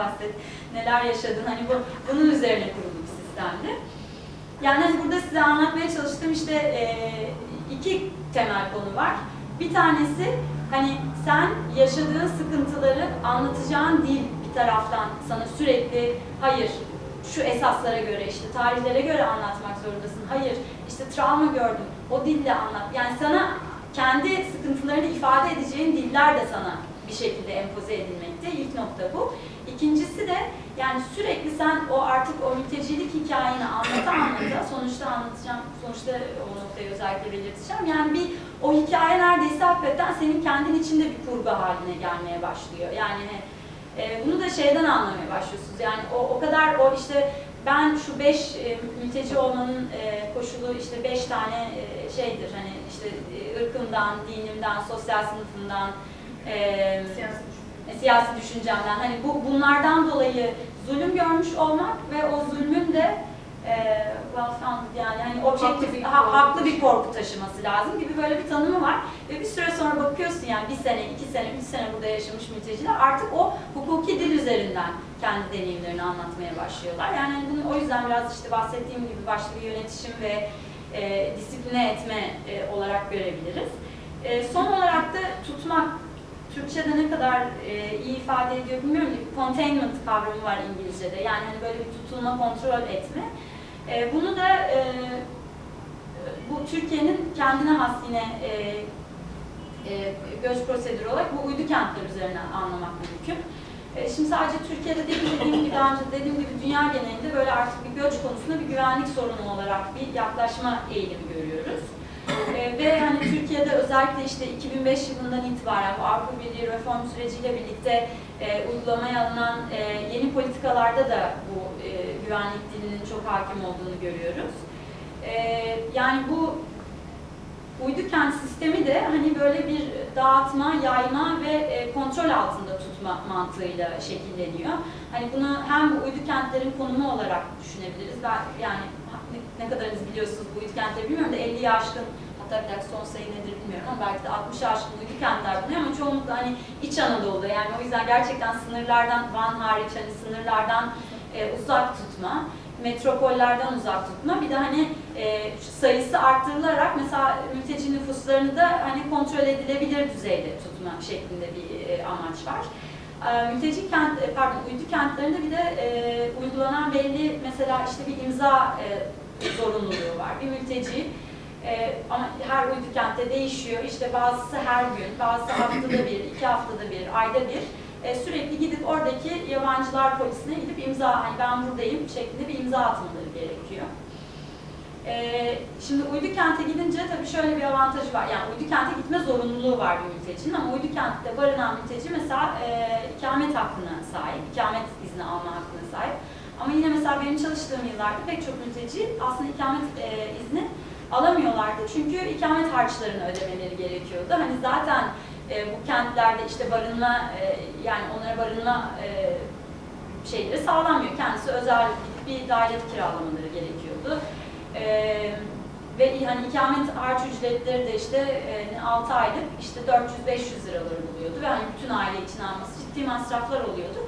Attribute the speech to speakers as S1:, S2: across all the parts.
S1: bahset. Neler yaşadın? Hani bu bunun üzerine kurulu bir sistemdi. Yani hani burada size anlatmaya çalıştığım işte e, iki temel konu var. Bir tanesi hani sen yaşadığın sıkıntıları anlatacağın dil bir taraftan sana sürekli hayır şu esaslara göre işte tarihlere göre anlatmak zorundasın. Hayır işte travma gördüm o dille anlat. Yani sana kendi sıkıntılarını ifade edeceğin diller de sana bir şekilde empoze edilmekte. İlk nokta bu. İkincisi de yani sürekli sen o artık o mültecilik hikayeni anlata anlata sonuçta anlatacağım, sonuçta o noktayı özellikle belirteceğim. Yani bir o hikaye neredeyse hakikaten senin kendin içinde bir kurgu haline gelmeye başlıyor. Yani e, bunu da şeyden anlamaya başlıyorsunuz. Yani o, o kadar o işte ben şu beş e, mülteci olmanın e, koşulu işte beş tane e, şeydir hani işte e, ırkımdan, dinimden, sosyal sınıfımdan, e,
S2: Siyasi
S1: e, siyasi düşüncemden hani bu bunlardan dolayı zulüm görmüş olmak ve o zulmün de e, well founded yani hani objektif
S2: Haklı bir
S1: ha-
S2: korku
S1: haklı bir korku taşıması lazım gibi böyle bir tanımı var ve bir süre sonra bakıyorsun yani bir sene, iki sene, üç sene burada yaşamış mülteciler artık o hukuki dil üzerinden kendi deneyimlerini anlatmaya başlıyorlar. Yani hani bunu o yüzden biraz işte bahsettiğim gibi başta bir yönetişim ve e, disipline etme e, olarak görebiliriz. E, son olarak da tutmak Türkçe'de ne kadar e, iyi ifade ediyor bilmiyorum da containment kavramı var İngilizce'de. Yani hani böyle bir tutulma, kontrol etme. E, bunu da e, bu Türkiye'nin kendine has yine e, e, göç prosedürü olarak bu uydu kentler üzerine anlamak mümkün. E, şimdi sadece Türkiye'de değil dediğim gibi daha önce dediğim gibi dünya genelinde böyle artık bir göç konusunda bir güvenlik sorunu olarak bir yaklaşma eğilimi görüyoruz. E, ve hani Türkiye'de özellikle işte 2005 yılından itibaren bu Avrupa Birliği reform süreciyle birlikte e, uygulamaya alınan e, yeni politikalarda da bu e, güvenlik dilinin çok hakim olduğunu görüyoruz. E, yani bu uydu kent sistemi de hani böyle bir dağıtma, yayma ve e, kontrol altında tutma mantığıyla şekilleniyor. Hani bunu hem bu uydu kentlerin konumu olarak düşünebiliriz. Ben yani ne, kadarınız biliyorsunuz bu uydu kentleri bilmiyorum da 50'ye aşkın hatta bir dakika son sayı nedir bilmiyorum ama belki de 60'a aşkın uydu kentler bulunuyor ama çoğunlukla hani İç Anadolu'da yani o yüzden gerçekten sınırlardan Van hariç hani sınırlardan e, uzak tutma metropollerden uzak tutma. Bir de hani e, sayısı arttırılarak mesela mülteci nüfuslarını da hani kontrol edilebilir düzeyde tutma şeklinde bir e, amaç var. E, mülteci kent, e, pardon, uydu kentlerinde bir de e, uygulanan belli mesela işte bir imza e, zorunluluğu var. Bir mülteci e, ama her uydu kentte değişiyor. İşte bazısı her gün, bazısı haftada bir, iki haftada bir, ayda bir e, sürekli gidip oradaki yabancılar polisine gidip imza, hani ben buradayım şeklinde bir imza atmaları gerekiyor. E, şimdi uydu kente gidince tabii şöyle bir avantajı var. Yani uydu kente gitme zorunluluğu var bir mültecinin ama uydu kentte barınan mülteci mesela e, ikamet hakkına sahip, ikamet izni alma hakkına sahip. Ama yine mesela benim çalıştığım yıllarda pek çok mülteci aslında ikamet e, izni alamıyorlardı. Çünkü ikamet harçlarını ödemeleri gerekiyordu. Hani zaten e, bu kentlerde işte barınma e, yani onlara barınma e, şeyleri sağlanmıyor. Kendisi özel bir daire kiralamaları gerekiyordu. E, ve hani ikamet harç ücretleri de işte e, 6 aylık işte 400-500 liraları buluyordu ve hani bütün aile için alması ciddi masraflar oluyordu.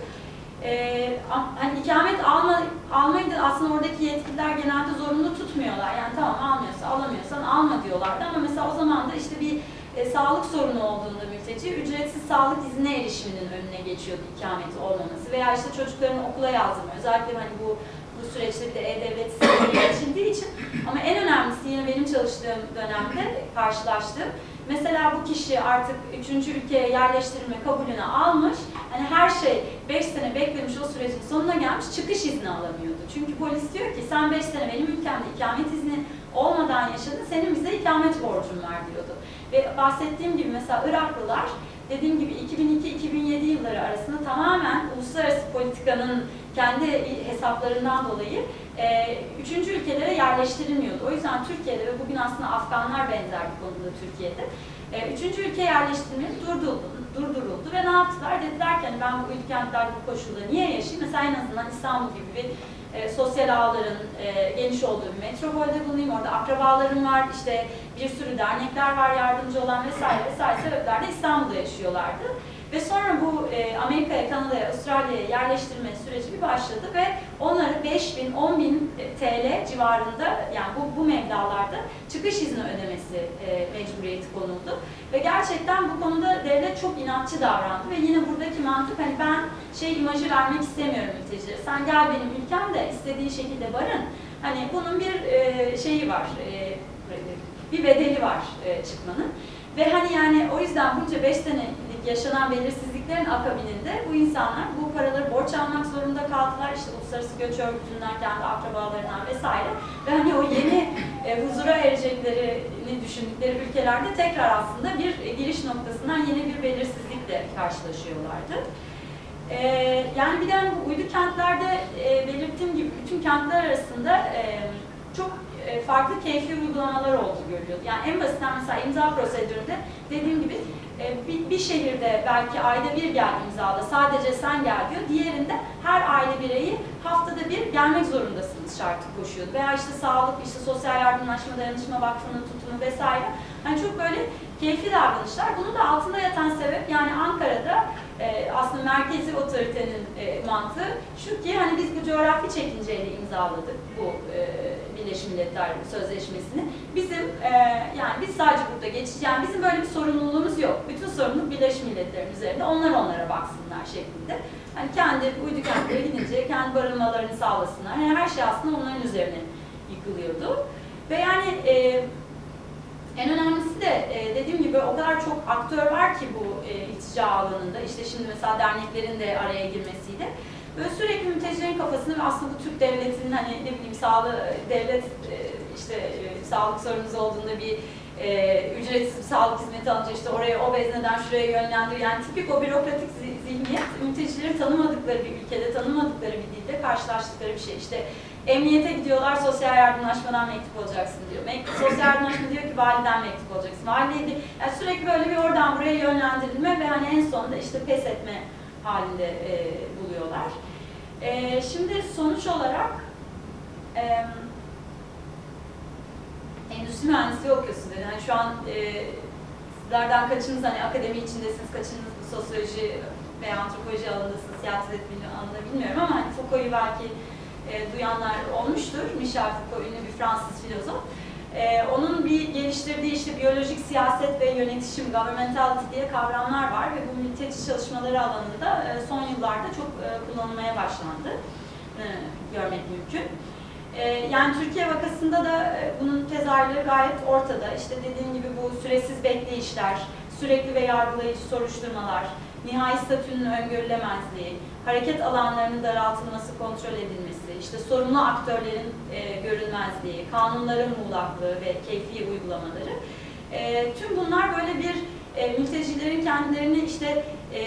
S1: Ee, hani ikamet alma, almayı da aslında oradaki yetkililer genelde zorunlu tutmuyorlar. Yani tamam almıyorsa alamıyorsan alma diyorlardı ama mesela o zaman da işte bir e, sağlık sorunu olduğunda mülteci ücretsiz sağlık izine erişiminin önüne geçiyordu ikameti olmaması veya işte çocuklarını okula yazdırma. Özellikle hani bu bu süreçte bir de e-devlet sistemi geçildiği için ama en önemlisi yine benim çalıştığım dönemde karşılaştığım Mesela bu kişi artık üçüncü ülkeye yerleştirilme kabulünü almış. Hani her şey 5 sene beklemiş o sürecin sonuna gelmiş çıkış izni alamıyordu. Çünkü polis diyor ki sen 5 sene benim ülkemde ikamet izni olmadan yaşadın senin bize ikamet borcun var diyordu. Ve bahsettiğim gibi mesela Iraklılar dediğim gibi 2002-2007 yılları arasında tamamen uluslararası politikanın kendi hesaplarından dolayı e, üçüncü ülkelere yerleştirilmiyordu. O yüzden Türkiye'de ve bugün aslında Afganlar benzer bir konuda Türkiye'de. E, üçüncü ülke yerleştirmesi durduruldu, durduruldu ve ne yaptılar? Dediler ki hani ben bu ülkelerde bu koşulda niye yaşayayım? Mesela en azından İstanbul gibi bir e, sosyal ağların e, geniş olduğu bir metropolde bulunayım. Orada akrabalarım var, işte bir sürü dernekler var yardımcı olan vesaire vesaire sebeplerle İstanbul'da yaşıyorlardı. Ve sonra bu e, Amerika'ya, Kanada'ya, Avustralya'ya yerleştirme süreci bir başladı ve onları 5 bin, 10 bin TL civarında yani bu, bu meblalarda çıkış izni ödemesi e, mecburiyeti konuldu. Ve gerçekten bu konuda devlet çok inatçı davrandı ve yine buradaki mantık hani ben şey imajı vermek istemiyorum mültecilere. Sen gel benim ülkemde istediğin şekilde barın. Hani bunun bir e, şeyi var, e, bir bedeli var e, çıkmanın. Ve hani yani o yüzden bunca 5 senelik yaşanan belirsizliklerin akabininde bu insanlar bu paraları borç almak zorunda kaldılar. İşte Uluslararası Göç Örgütü'nden, kendi akrabalarından vesaire. Ve hani o yeni e, huzura ereceklerini düşündükleri ülkelerde tekrar aslında bir e, giriş noktasından yeni bir belirsizlikle karşılaşıyorlardı. E, yani bir de hani bu uydu kentlerde e, belirttiğim gibi bütün kentler arasında e, çok e, farklı keyfi uygulamalar olduğu görülüyordu. Yani en basitten mesela imza prosedüründe dediğim gibi bir, şehirde belki ayda bir gel imzala, sadece sen gel diyor. Diğerinde her aile bireyi haftada bir gelmek zorundasınız şartı koşuyordu. Veya işte sağlık, işte sosyal yardımlaşma dayanışma vakfının tutumu vesaire. Hani çok böyle keyfi davranışlar. Bunun da altında yatan sebep yani Ankara'da e, aslında merkezi otoritenin e, mantığı şu ki hani biz bu coğrafi çekinceyle imzaladık bu e, Birleşmiş Milletler Sözleşmesi'ni. Bizim e, yani biz sadece burada geçici, yani bizim böyle bir sorumluluğumuz yok. Bütün sorumluluk Birleşmiş Milletler'in üzerinde. Onlar onlara baksınlar şeklinde. Hani kendi uydu kentlere gidince kendi barınmalarını sağlasınlar. Yani her şey aslında onların üzerine yıkılıyordu. Ve yani e, en önemlisi de e, dediğim gibi o kadar çok aktör var ki bu e, iltica alanında. İşte şimdi mesela derneklerin de araya girmesiyle. Böyle sürekli mültecilerin kafasını ve aslında bu Türk devletinin hani ne bileyim sağlığı devlet e, işte e, sağlık sorununuz olduğunda bir e, ücretsiz bir sağlık hizmeti alınca işte oraya o vezneden şuraya yönlendir. Yani tipik o bürokratik zi- zihniyet mültecilerin tanımadıkları bir ülkede, tanımadıkları bir dilde karşılaştıkları bir şey. İşte emniyete gidiyorlar, sosyal yardımlaşmadan mektup olacaksın diyor. Mek- sosyal yardımlaşma diyor ki validen mektup olacaksın. Valide yani sürekli böyle bir oradan buraya yönlendirilme ve hani en sonunda işte pes etme halinde e, buluyorlar. E, şimdi sonuç olarak e, endüstri mühendisliği okuyorsunuz. Yani şu an e, sizlerden kaçınız hani akademi içindesiniz, kaçınız bu sosyoloji veya antropoloji alanındasınız, siyaset alanında bilmiyorum ama hani Foucault'u belki e, duyanlar olmuştur. Michel Foucault ünlü bir Fransız filozof. E, onun bir geliştirdiği işte biyolojik siyaset ve yönetişim, governmentality diye kavramlar var ve bu mülteci çalışmaları alanında e, son yıllarda çok e, kullanılmaya başlandı. E, görmek mümkün. E, yani Türkiye vakasında da e, bunun tezahürleri gayet ortada. İşte dediğim gibi bu süresiz bekleyişler, sürekli ve yargılayıcı soruşturmalar, nihai statünün öngörülemezliği, hareket alanlarının daraltılması, kontrol edilmesi, işte sorumlu aktörlerin e, görülmezliği, kanunların muğlaklığı ve keyfi uygulamaları. E, tüm bunlar böyle bir e, mültecilerin kendilerini işte e,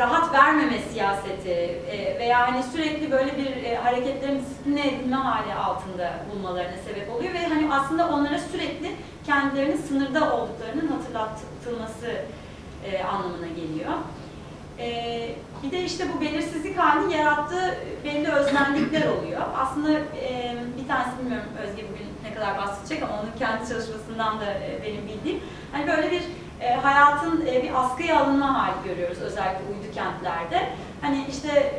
S1: rahat vermeme siyaseti e, veya hani sürekli böyle bir e, hareketlerin disipline edilme hali altında bulmalarına sebep oluyor ve hani aslında onlara sürekli kendilerinin sınırda olduklarının hatırlatılması e, anlamına geliyor. Bir de işte bu belirsizlik halini yarattığı belli özlenlikler oluyor. Aslında bir tanesi bilmiyorum Özge bugün ne kadar bahsedecek ama onun kendi çalışmasından da benim bildiğim. Hani böyle bir e, hayatın e, bir askıya alınma hali görüyoruz özellikle uydu kentlerde. Hani işte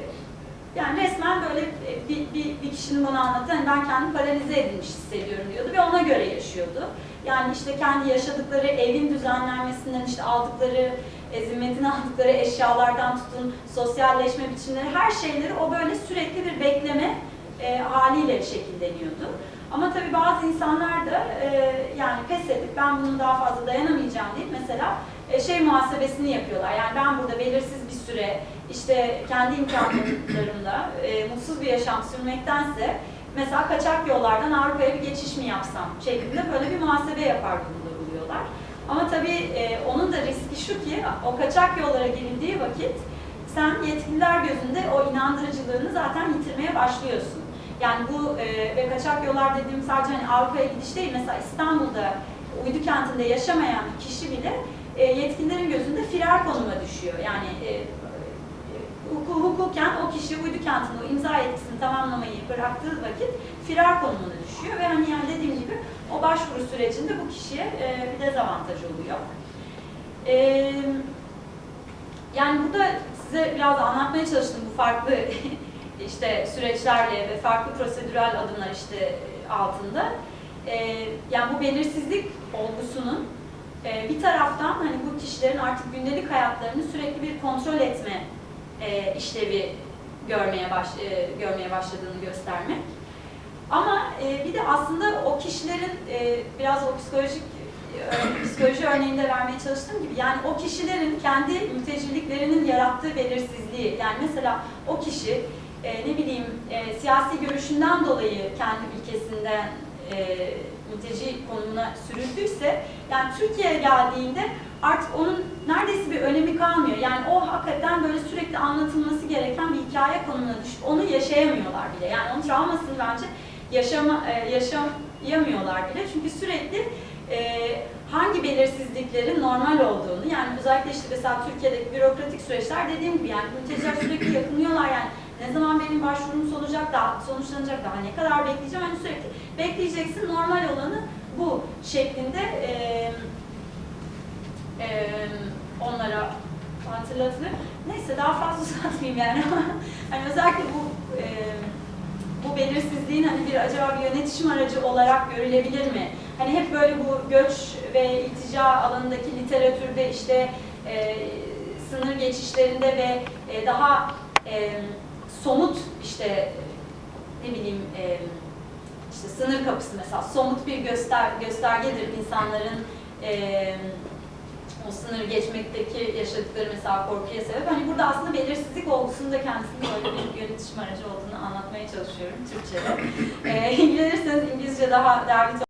S1: yani resmen böyle e, bir, bir, bir kişinin bana anlattı, hani ben kendimi paralize edilmiş hissediyorum diyordu ve ona göre yaşıyordu. Yani işte kendi yaşadıkları evin düzenlenmesinden işte aldıkları, zimmetine aldıkları eşyalardan tutun, sosyalleşme biçimleri, her şeyleri o böyle sürekli bir bekleme e, haliyle şekilleniyordu. Ama tabii bazı insanlar da e, yani pes edip ben bunu daha fazla dayanamayacağım deyip mesela e, şey muhasebesini yapıyorlar. Yani ben burada belirsiz bir süre işte kendi imkanlarımla e, mutsuz bir yaşam sürmektense mesela kaçak yollardan Avrupa'ya bir geçiş mi yapsam şeklinde böyle bir muhasebe yapar durumda buluyorlar. Ama tabii e, onun da riski şu ki o kaçak yollara girildiği vakit sen yetkililer gözünde o inandırıcılığını zaten yitirmeye başlıyorsun. Yani bu e, ve kaçak yollar dediğim sadece hani Avrupa'ya gidiş değil. Mesela İstanbul'da uydu kentinde yaşamayan kişi bile e, yetkililerin gözünde firar konuma düşüyor. Yani e, huku- hukuken o kişi uydu kentinde o imza yetkisini tamamlamayı bıraktığı vakit firar konumuna düşüyor ve hani yani dediğim gibi o başvuru sürecinde bu kişiye e, bir dezavantaj oluyor. E, yani burada size biraz anlatmaya çalıştım bu farklı işte süreçlerle ve farklı prosedürel adımlar işte altında. Ee, yani bu belirsizlik olgusunun e, bir taraftan hani bu kişilerin artık gündelik hayatlarını sürekli bir kontrol etme e, işlevi görmeye baş e, görmeye başladığını göstermek. Ama e, bir de aslında o kişilerin e, biraz o psikolojik e, psikoloji örneğinde vermeye çalıştığım gibi yani o kişilerin kendi mülteciliklerinin yarattığı belirsizliği yani mesela o kişi e, ne bileyim e, siyasi görüşünden dolayı kendi ülkesinden e, mülteci konumuna sürüldüyse yani Türkiye'ye geldiğinde artık onun neredeyse bir önemi kalmıyor. Yani o hakikaten böyle sürekli anlatılması gereken bir hikaye konumuna düşüp onu yaşayamıyorlar bile. Yani onun travmasını bence yaşama, e, yaşayamıyorlar bile. Çünkü sürekli e, hangi belirsizliklerin normal olduğunu yani özellikle işte mesela Türkiye'deki bürokratik süreçler dediğim gibi yani mülteciler sürekli yakınıyorlar yani ne zaman benim başvurum sonuçlanacak daha sonuçlanacak daha ne kadar bekleyeceğim hani sürekli bekleyeceksin normal olanı bu şeklinde e, e, onlara hatırlatılır. Neyse daha fazla uzatmayayım yani hani özellikle bu e, bu belirsizliğin hani bir acaba bir yönetişim aracı olarak görülebilir mi? Hani hep böyle bu göç ve iltica alanındaki literatürde işte e, sınır geçişlerinde ve e, daha e, somut işte ne bileyim e, işte sınır kapısı mesela somut bir göster göstergedir insanların e, o sınır geçmekteki yaşadıkları mesela korkuya sebep. Hani burada aslında belirsizlik olgusunu da kendisinin böyle bir yönetişim aracı olduğunu anlatmaya çalışıyorum Türkçe'de. E, İngilizce daha derli